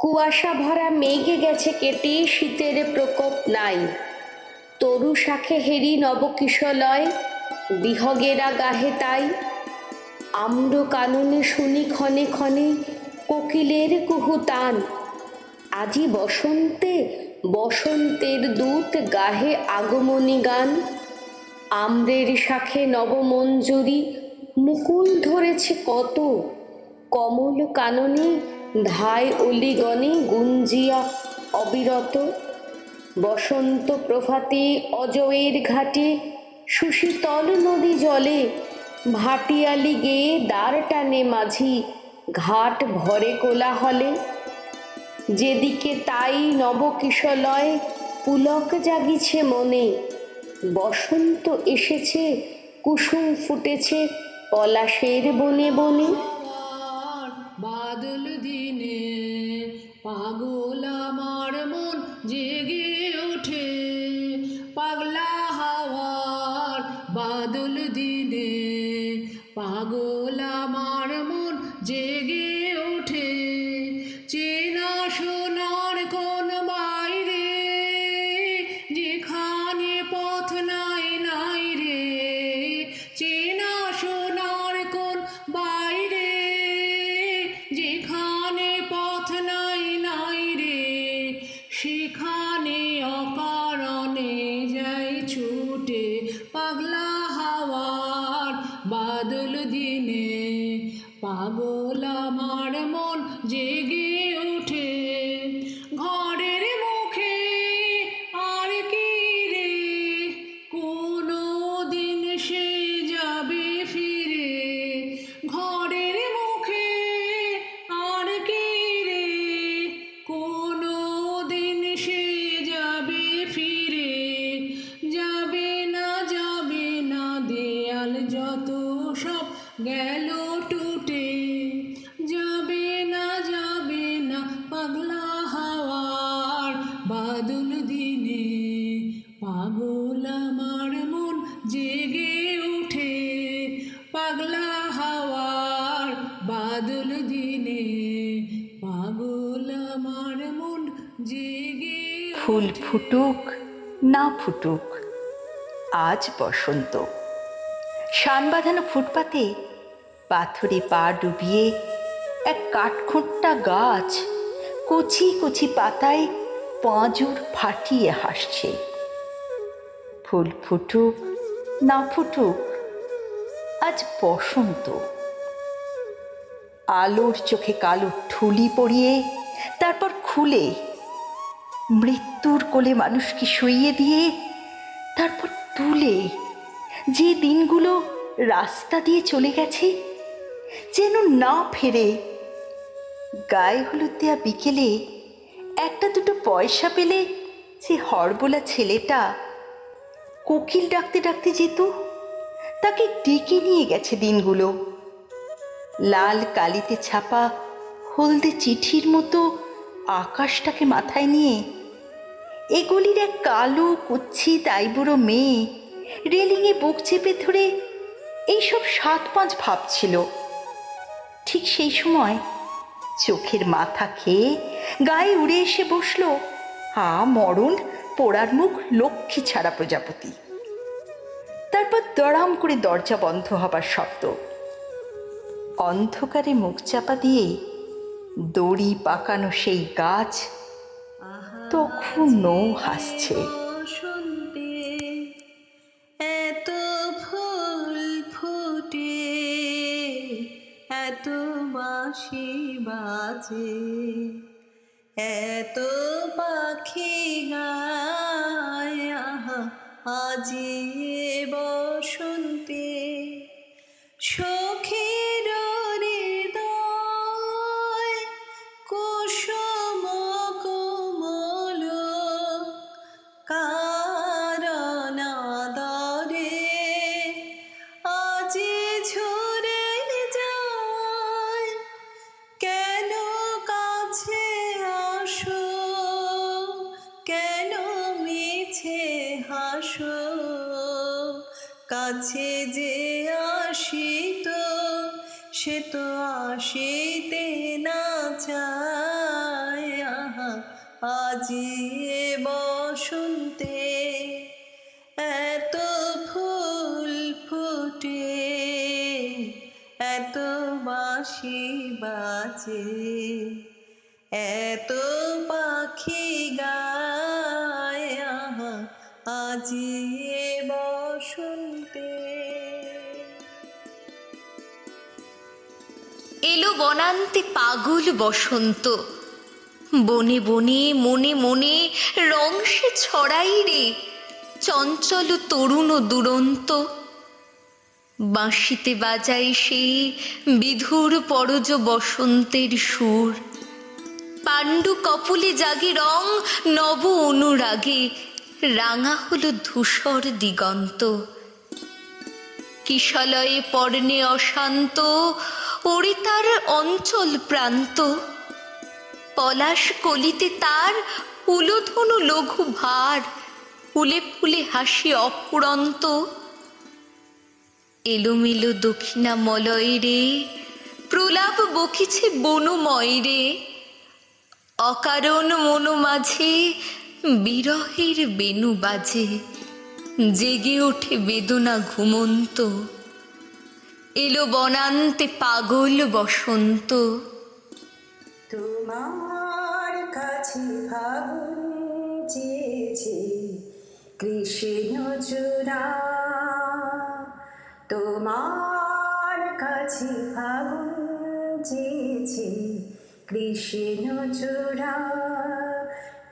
কুয়াশা ভরা মেঘে গেছে কেটে, শীতের প্রকোপ নাই। তরু শাখে হেরি নবকিশলয়, বিহগেরা গাহে তাই। আম্র কাননে শুনি ক্ষণে ক্ষণে কোকিলের কুহুতান আজি বসন্তে, বসন্তের দূত গাহে আগমনী গান। আম্রের শাখে নবমঞ্জুরি, মুকুল ধরেছে কত? কমল কাননে ধায় অলিগণে গুঞ্জিয়া অবিরত। বসন্ত প্রভাতে অজয়ের ঘাটে সুশীতল নদী জলে। ভাটিয়ালি গেয়ে দ্বার টানে মাঝি, ঘাট ভরে কোলাহলে। যেদিকে তাই নবকিশলয়, পুলক জাগিছে মনে। বসন্ত এসেছে, কুসুম ফুটেছে পলাশের বনে বনে। পাগল আমার মন জেগে ফুল ফুটুক, না ফুটুক, আজ বসন্ত। শান বাঁধানো ফুটপাতে পাথরে পা ডুবিয়ে এক কাঠখোট্টা গাছ কচি কচি পাতায় পাঁজুর ফাটিয়ে হাসছে। ফুল ফুটুক, না ফুটুক, আজ বসন্ত। আলোর চোখে কালো ঠুলি পরিয়ে তারপর খুলে মৃত্যুর কোলে মানুষকে শুইয়ে দিয়ে তারপর তুলে যে দিনগুলো রাস্তা দিয়ে চলে গেছে যেন না ফেরে। গায়ে হলুদ দেওয়া বিকেলে একটা দুটো পয়সা পেলে যে হরবোলা ছেলেটা কোকিল ডাকতে ডাকতে যেত, তাকে ডেকে নিয়ে গেছে দিনগুলো। লাল কালিতে ছাপা হলদে চিঠির মতো আকাশটাকে মাথায় নিয়ে এগুলির এক কালো কুচ্ছিত আইবুড়ো মেয়ে রেলিংয়ে বুক চেপে ধরে এইসব সাত পাঁচ ভাবছিল ঠিক সেই সময় চোখের মাথা খেয়ে গায়ে উড়ে এসে বসল হা মরণ পোড়ার মুখ লক্ষ্মী ছাড়া প্রজাপতি। তারপর দড়াম করে দরজা বন্ধ হবার শব্দ। অন্ধকারে মুখ চাপা দিয়ে দড়ি পাকানো সেই গাছ তখনও হাসছে। বাঁশি বাজে। এত পাখি গায় আজি বসন্তে। এলো বনান্তে পাগল বসন্ত। বনে বনে, মনে মনে রং সে ছড়াই রে। চঞ্চল তরুণ দুরন্ত। বাঁশিতে বাজাই সেই বিধুর পরজ বসন্তের সুর। পাণ্ডু কপলে জাগে রং, নব অনুরাগে। রাঙা হল ধূসর দিগন্ত। কিশলয়ে পর্ণে অশান্ত ওরে তার অঞ্চল প্রান্ত। পলাশ কলিতে তার উলোধনু লঘু ভার ফুলে ফুলে হাসি অপুরন্ত এলোমেলো দক্ষিণা মলয় রে, প্রলাপ বকিছে বনময় রে। অকারণ মনো মাঝে বিরহের বেনু বাজে, জেগে ওঠে বেদনা ঘুমন্ত। এলো বনান্তে পাগল বসন্ত। তোমার কাছে ফাগুন চেয়েছে, কৃষ্ণ চূড়া তোমার কাছে ফাগুন চেয়েছে, কৃষ্ণ চূড়া।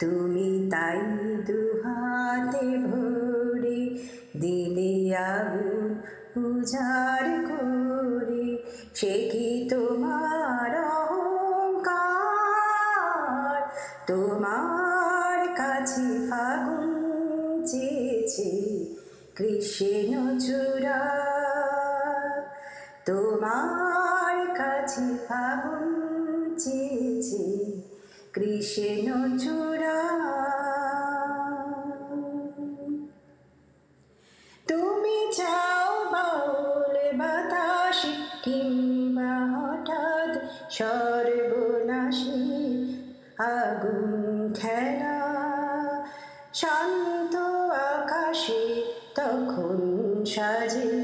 তুমি তাই দুহাতে ভরে দিলে আগুন উজাড় করে। সে কি তোমার অহংকার? তোমার কাছে ফাগুন চেয়েছে, কৃষ্ণ চূড়া। তোমার কাছে ফাগুন চেয়েছে, কৃষ্ণ চূড়া। তুমি চাও বাউল বাতাস, কিংবা হঠাৎ সর্বনাশী আগুন খেলা। শান্ত আকাশে তখন সাজির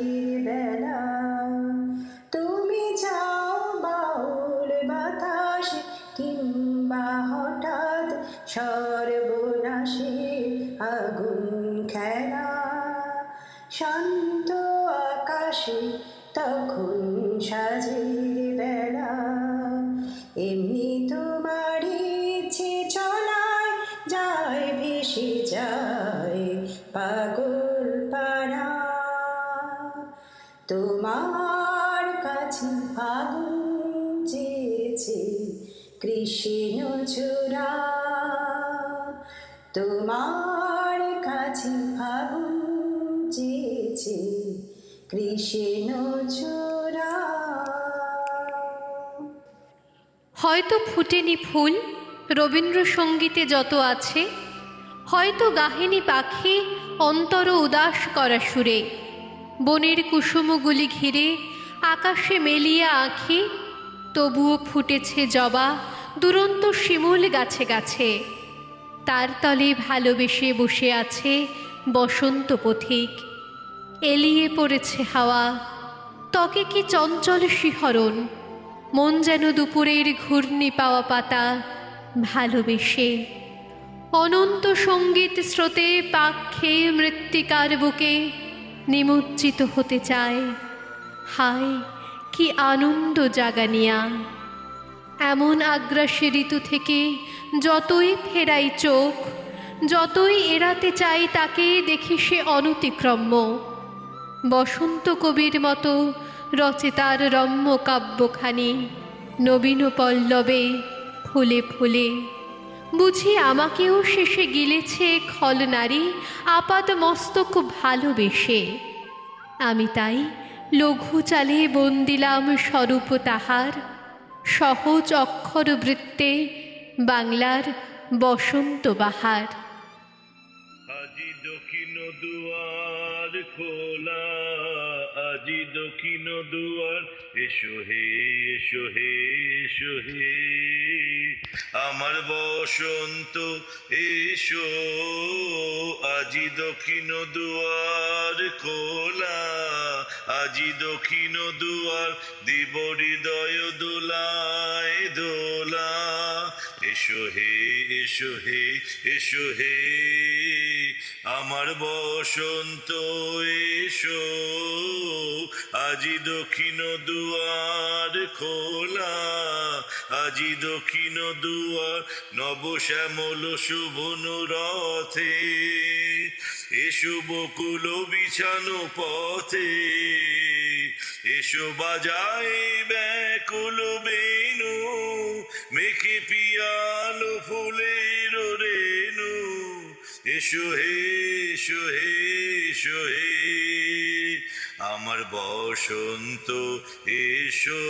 তোমার কাছে ফাগুন চেয়েছে কৃষ্ণ চূড়া হয়তো ফুটেনি ফুল, রবীন্দ্রসঙ্গীতে যত আছে, হয়তো গাহিনী পাখি অন্তর উদাস করা সুরে। বনের কুসুমগুলি ঘিরে আকাশে মেলিয়া আঁখি, তবুও ফুটেছে জবা দুরন্ত শিমুল গাছে গাছে। তার তলে ভালোবেসে বসে আছে বসন্ত পথিক। এলিয়ে পড়েছে হাওয়া। ত্বকে কি চঞ্চল শিহরণ। মন যেন দুপুরের ঘূর্ণি পাওয়া পাতা ভালোবেসে। অনন্ত সংগীত স্রোতে পাক খেয়ে মৃত্তিকার বুকে নিমজ্জিত হতে চায়। হায়, কি আনন্দ জাগানিয়া। এমন আগ্রাসী ঋতু থেকে যতই ফেরাই চোখ, যতই এড়াতে চাই তাকে দেখি সে অনতিক্রম্য। বসন্ত কবির মতো রচে তার রম্য কাব্যখানি। নবীন পল্লবে ফুলে ফুলে। বুঝি আমাকেও শেষে গিলেছে খল নারী আপাত মস্তক ভালোবেসে। আমি তাই লঘু চালে বন্দিলাম স্বরূপ তাহার। সহজ অক্ষর বৃত্তে বাংলার বসন্ত বাহার। দক্ষিণ দুয়ার এসো হে এসো হে এসো হে। আমার বসন্ত, এসো। আজি দক্ষিণ দুয়ার খোলা, আজি দক্ষিণ দুয়ার দিব হৃদয় দোলায় দোলা। এসো হে এসো হে এসো হে। আমার বসন্ত, এসো। আজি দক্ষিণ দুয়ার খোলা, আজি দক্ষিণ দুয়ার নব শ্যামল শুভন রথে এসো বকুল বিছানো পথে, এসো বাজাই ব্যাকুল বেনু মেখে পিয়ালো রেণু এসো হে এসো হে এসো হে আমার বসন্ত এসো।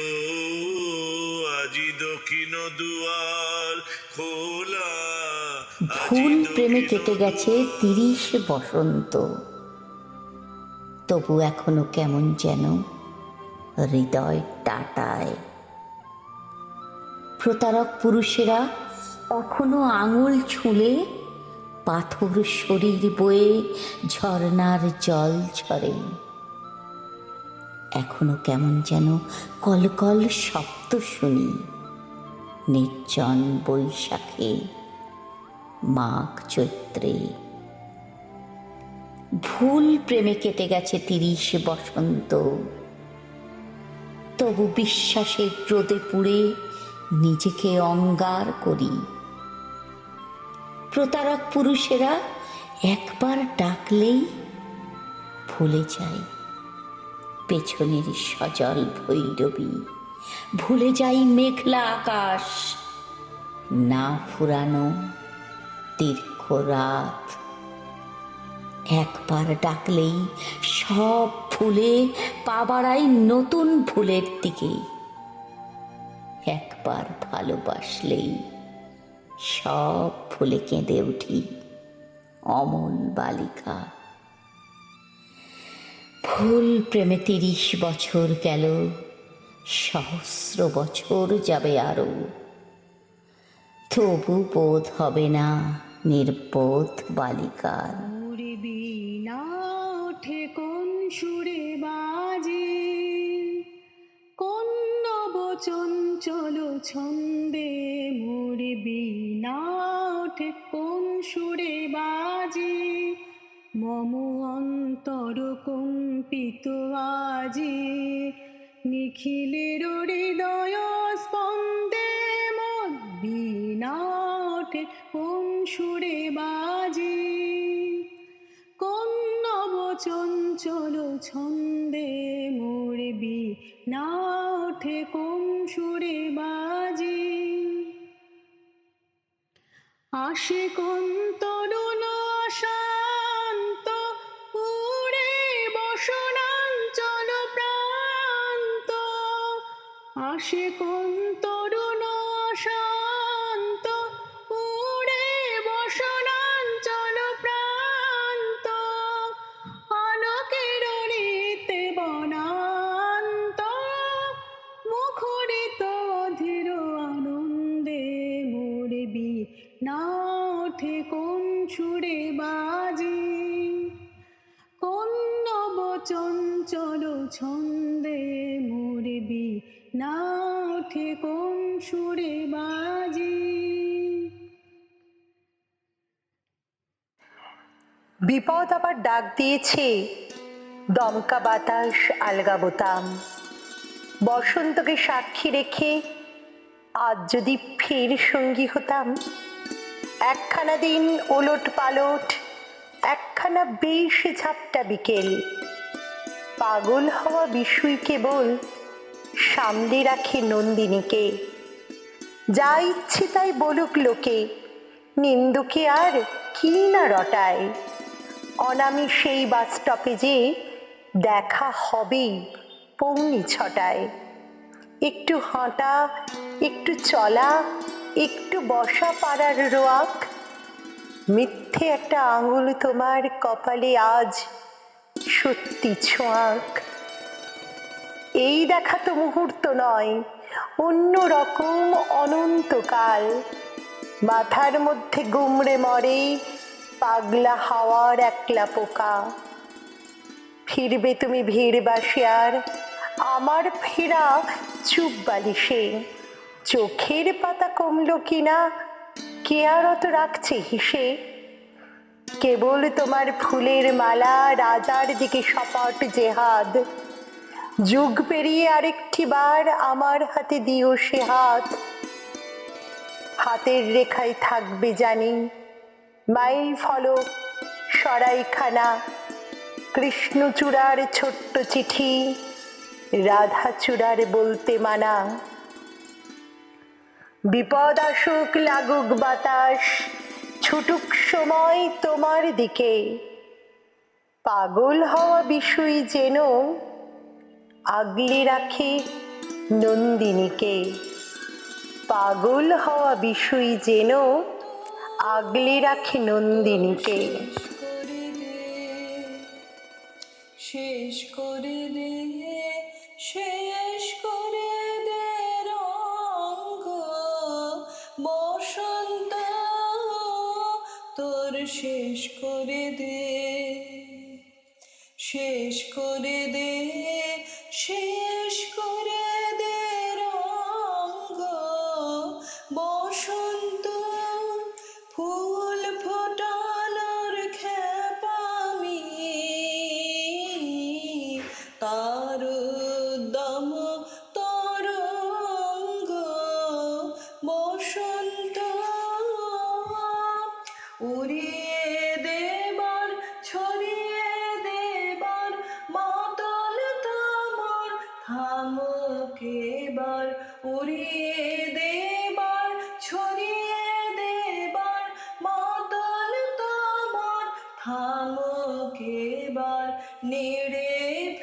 আজি দক্ষিণ দুয়ার খোলা ভুল প্রেমে কেটে গেছে তিরিশ বসন্ত। তবু এখনও কেমন যেন হৃদয় টাটায়। প্রতারক পুরুষেরা এখনও আঙুল ছুলে পাথর শরীর বয়ে ঝর্নার জল ঝরে। এখনও কেমন যেন কলকল শব্দ শুনি। নির্জন বৈশাখে মাঘ চৈত্রে। ভুল প্রেমে কেটে গেছে তিরিশ বসন্ত। তবু বিশ্বাসের রোদে পুড়ে নিজেকে অঙ্গার করি। প্রতারক পুরুষেরা একবার ডাকলেই ভুলে যায়। পেছনের সজল ভৈরবী, ভুলে যাই মেঘলা আকাশ। না ফুরানো দীর্ঘ রাত। একবার ডাকলেই সব ভুলে পা বাড়াই নতুন ভুলের দিকে। একবার ভালোবাসলেই সব ফুলে কেঁদে উঠি অমন বালিকা। ফুল প্রেমে তিরিশ বছর গেল, সহস্র বছর যাবে আরও। তবু বোধ হবে না নির্বোধ বালিকার। নবচন চলো ছন্দে মুড়বি না ওঠে কোন সুরে বাজে? মম অন্তর কম্পিত আজি। নিখিলের হৃদয় স্পন্দে বিনা ওঠে কোন সুরে বাজে? কোন নব চঞ্চল ছন্দে মরবি না ওঠে কোন সুরে বাজে। আসে কোন তরুণ শান্ত, উড়ে বসনাঞ্চল প্রান্ত। আসে কোন তরুণ শান্ত ওঠে কোন সুরে বাজে? বিপদ আবার ডাক দিয়েছে, দমকা বাতাস আলগা বোতাম। বসন্তকে সাক্ষী রেখে আজ যদি ফের সঙ্গী হতাম, একখানা দিন ওলট পালট, একখানা বেশ ঝাপটা বিকেল। পাগল হওয়া বিশুই কেবল সামলে রাখে নন্দিনীকে। যা ইচ্ছে তাই বলুক লোকে, নিন্দুকে আর কি না রটায়। অনামি সেই বাস স্টপেজে দেখা হবেই পৌনি ছটায়। একটু হাঁটা, একটু চলা, একটু বসা পাড়ার রোয়াক। মিথ্যে একটা আঙুল তোমার কপালে আজ সত্যি ছোঁয়াক। এই দেখা তো মুহূর্ত নয় অন্য রকম অনন্তকাল। মাথার মধ্যে গুমড়ে মরে পাগলা হাওয়ার একলা পোকা। ফিরবে তুমি ভিড় বাসিয়ার, আমার ফেরা চুপ বালিশে। চোখের পাতা কমলো কিনা, কে আর অত রাখছে হিসে? কেবল তোমার ফুলের মালা রাজার দিকে সপাট জেহাদ। যুগ পেরিয়ে আরেকটি বার আমার হাতে দিও সে হাত। হাতের রেখায় থাকবে জানি, মাইল ফলক, সরাইখানা, কৃষ্ণচূড়ার ছোট্ট চিঠি, রাধাচূড়ার বলতে মানা। বিপদ আসুক লাগুক বাতাস, ছুটুক সময় তোমার দিকে। পাগল হওয়া বিষয় যেন আগলে রাখে নন্দিনীকে। পাগল হওয়া বিষয় যেন আগলে রাখে নন্দিনীকে। শেষ করে দে, শেষ করে দে রঙ্গ। বসন্ত, তোর শেষ করে দে, শেষ করে দে। শেষ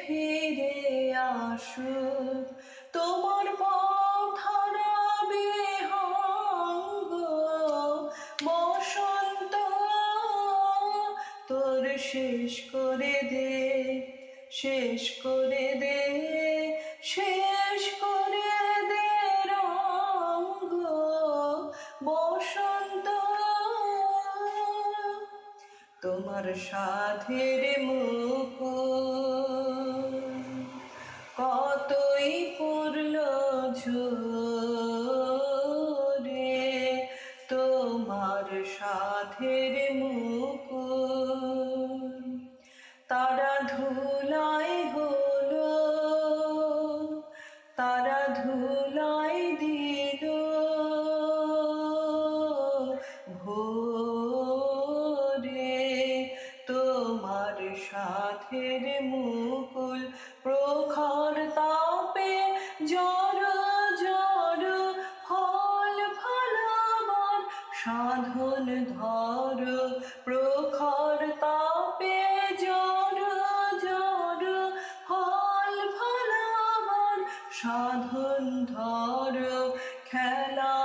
ফিরে আসুক। তোমার পথরা বিহঙ্গ বসন্ত তোর শেষ করে দে, শেষ করে দে, শেষ করে দে রঙ্গ, বসন্ত। তোমার সাধের মুখ তোমার সাধের মুখ সাধন ধর খেলা